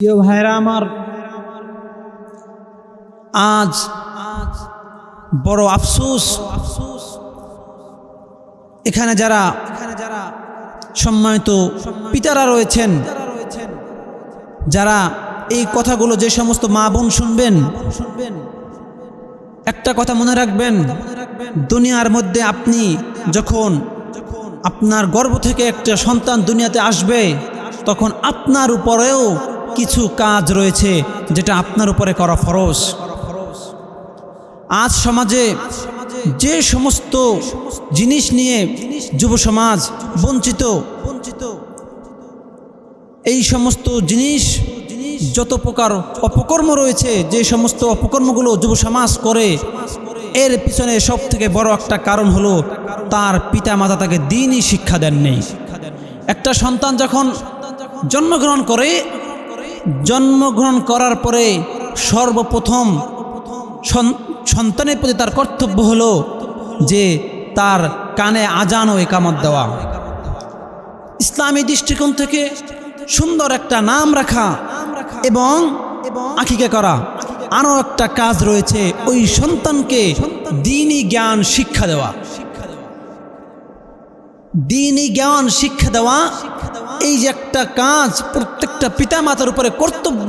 প্রিয় ভাইরা আমার, আজ আজ বড় আফসোস। এখানে যারা এখানে যারা সম্মানিত পিতারা রয়েছেন, যারা এই কথাগুলো যে সমস্ত মা বোন শুনবেন, একটা কথা মনে রাখবেন, দুনিয়ার মধ্যে আপনি যখন আপনার গর্ভ থেকে একটা সন্তান দুনিয়াতে আসবে, তখন আপনার উপরেও কিছু কাজ রয়েছে যেটা আপনার উপরে করা ফরজ। আজ সমাজে যে সমস্ত জিনিস নিয়ে যুব সমাজ বঞ্চিত বঞ্চিত এই সমস্ত জিনিস, যত প্রকার অপকর্ম রয়েছে, যে সমস্ত অপকর্মগুলো যুব সমাজ করে, এর পিছনে সব থেকে বড় একটা কারণ হলো তার পিতা মাতা তাকে দিনই শিক্ষা দেননি। একটা সন্তান যখন জন্মগ্রহণ করে জন্মগ্রহণ করার পরে সর্বপ্রথম সন্তানের প্রতি তার কর্তব্য হলো যে তার কানে আজান ও একামত দেওয়া। ইসলামী দৃষ্টিকোণ থেকে সুন্দর একটা নাম রাখা এবং আকিকা করা। আরও একটা কাজ রয়েছে ওই সন্তানকে দিনই জ্ঞান শিক্ষা দেওয়া। দিনই জ্ঞান শিক্ষা দেওয়া এই যে একটা কাজ প্রত্যেকটা পিতামাতার উপরে কর্তব্য,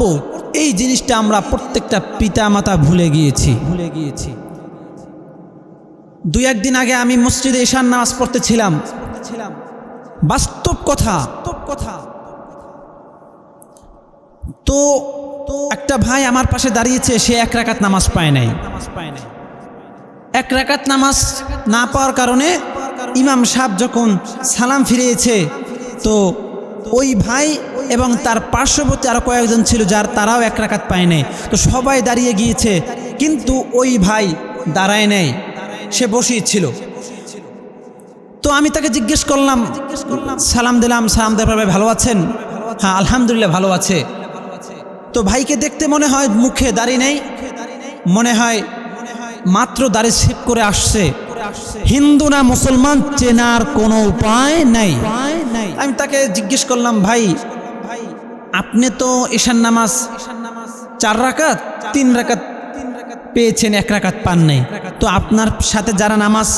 এই জিনিসটা আমরা প্রত্যেকটা পিতামাতা ভুলে গিয়েছি। ভুলে গিয়েছি। দুই একদিন আগে আমি মসজিদে ঈশান নামাজ পড়তেছিলাম। বাস্তব কথা কথা। তো তো, একটা ভাই আমার পাশে দাঁড়িয়েছে, সে এক রাকাত নামাজ পায় নাই। এক রাকাত নামাজ না পাওয়ার কারণে ইমাম সাহেব যখন সালাম ফিরিয়েছে, তো ওই ভাই এবং তার পার্শ্ববর্তী আরও কয়েকজন ছিল যার তারাও এক রাকাত পায় নাই। তো সবাই দাঁড়িয়ে গিয়েছে, কিন্তু ওই ভাই দাঁড়ায় নেই। সে বসেই ছিল। তো আমি তাকে জিজ্ঞেস করলাম, সালাম দিলাম, সালাম দেওয়ার ভাই ভালো আছেন? হ্যাঁ আলহামদুলিল্লাহ ভালো আছে। তো ভাইকে দেখতে মনে হয় মুখে দাঁড়িয়ে নেই, মনে হয় মাত্র দাড়ি শেপ করে আসছে। হিন্দু না মুসলমান চেনার কোনো উপায় নাই। আমি তাকে জিজ্ঞেস করলাম, ভাই, আপনি তো ঈশান নামাজ চার রাকাত, তিন রাকাত পেয়েছেন, এক রাকাত পান নাই। তো আপনার সাথে যারা নামাজ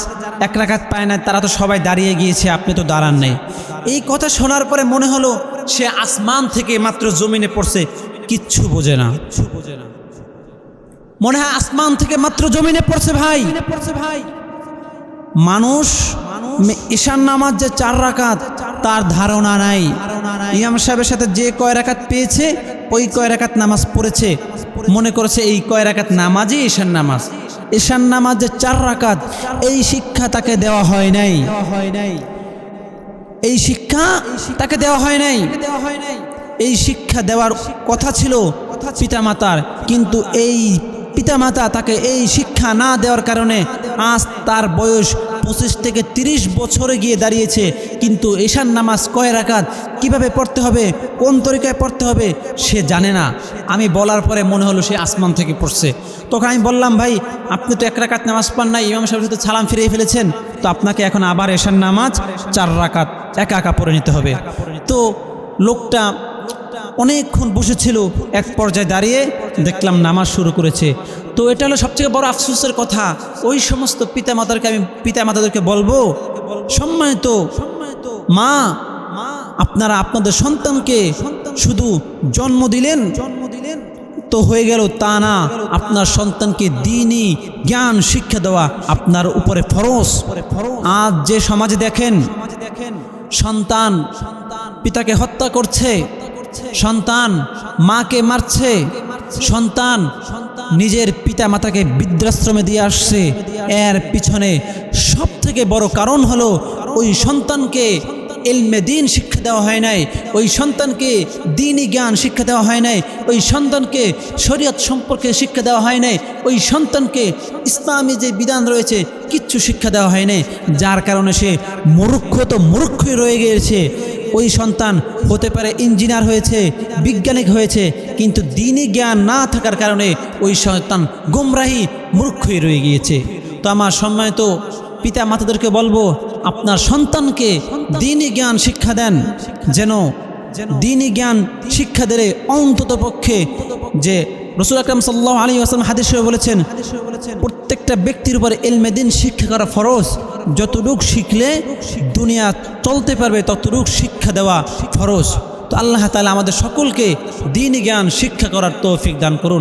এক রাকাত পায় না তারা তো সবাই দাঁড়িয়ে গিয়েছে, আপনি তো দাঁড়ান নাই। এই কথা শোনার পরে মনে হলো সে আসমান থেকে মাত্র জমিনে পড়ছে, কিচ্ছু বোঝে না। মনে হয় আসমান থেকে মাত্র জমিনে পড়ছে ভাই পড়ছে, ভাই। মানুষ ঈশান নামাজ যে চার রাকাত, তার ধারণা নাই। ইমাম সাহেবের সাথে যে কয় রাকাত পেয়েছে, ওই কয় রাকাত নামাজ পড়েছে। মনে করেছে এই কয় রাকাত নামাজই ঈশান নামাজ। ঈশান নামাজ যে চার রাকাত, এই শিক্ষা তাকে দেওয়া হয় নাই। এই শিক্ষা তাকে দেওয়া হয় নাই। এই শিক্ষা দেওয়ার কথা ছিল পিতামাতার, কিন্তু এই পিতামাতা তাকে এই শিক্ষা না দেওয়ার কারণে আজ তার বয়স পঁচিশ থেকে তিরিশ বছরে গিয়ে দাঁড়িয়েছে। কিন্তু ঈশান নামাজ কয় রাকাত? কীভাবে পড়তে হবে? কোন তরিকায় পড়তে হবে? সে জানে না। আমি বলার পরে মনে হলো সে আসমান থেকে পড়ছে। তখন আমি বললাম, ভাই, আপনি তো এক রাকাত নামাজ পান নাই, ইমাম সাহেব সাথে ছালাম ফিরিয়ে ফেলেছেন। তো আপনাকে এখন আবার এশান নামাজ চার রাকাত একা একা পড়ে নিতে হবে। তো লোকটা অনেকক্ষণ বসেছিল, এক পর্যায়ে দাঁড়িয়ে দেখলাম নামাজ শুরু করেছে। তো এটা হলো সবথেকে বড় আফসোসের কথা। ওই সমস্ত পিতা মাতাদেরকে আমি পিতা মাতাদেরকে বলব, সম্মানিত মা, আপনারা আপনাদের সন্তানকে শুধু জন্ম দিলেন জন্ম দিলেন তো হয়ে গেল তা না। আপনার সন্তানকে দিনই জ্ঞান, শিক্ষা দেওয়া আপনার উপরে ফরস আজ যে সমাজে দেখেন, সন্তান পিতাকে হত্যা করছে সন্তান মাকে মারছে, সন্তান নিজের পিতা মাতাকে বৃদ্ধাশ্রমে দিয়ে আসছে। এর পিছনে সব থেকে বড় কারণ হলো ওই সন্তানকে এলমে দিন শিক্ষা দেওয়া হয় নাই, ওই সন্তানকে দিনই জ্ঞান শিক্ষা দেওয়া হয় নাই, ওই সন্তানকে শরীয়ত সম্পর্কে শিক্ষা দেওয়া হয় নাই, ওই সন্তানকে ইসলামী যে বিধান রয়েছে কিচ্ছু শিক্ষা দেওয়া হয় নাই। যার কারণে সে মূর্খ তো মূর্খই রয়ে গিয়েছে। ওই সন্তান হতে পারে ইঞ্জিনিয়ার হয়েছে, বিজ্ঞানিক হয়েছে, কিন্তু দিনই জ্ঞান না থাকার কারণে ওই সন্তান গুমরাহি মূর্খই রয়ে গিয়েছে। তো আমার সম্মানিত পিতা মাতাদেরকে বলব, আপনার সন্তানকে দিনই জ্ঞান শিক্ষা দেন, যেন দিনই জ্ঞান শিক্ষা দিলে অন্তত পক্ষে যে রসুল আকরাম সাল্লাহ আলী আসলাম হাদিস বলেছেন, প্রত্যেকটা ব্যক্তির উপরে এলমেদিন শিক্ষা করা ফরজ। যতটুক শিখলে দুনিয়া চলতে পারবে, ততটুক শিক্ষা দেওয়া ফরজ। তো আল্লাহ তালা আমাদের সকলকে দিন জ্ঞান, শিক্ষা করার তৌফিক দান করুন।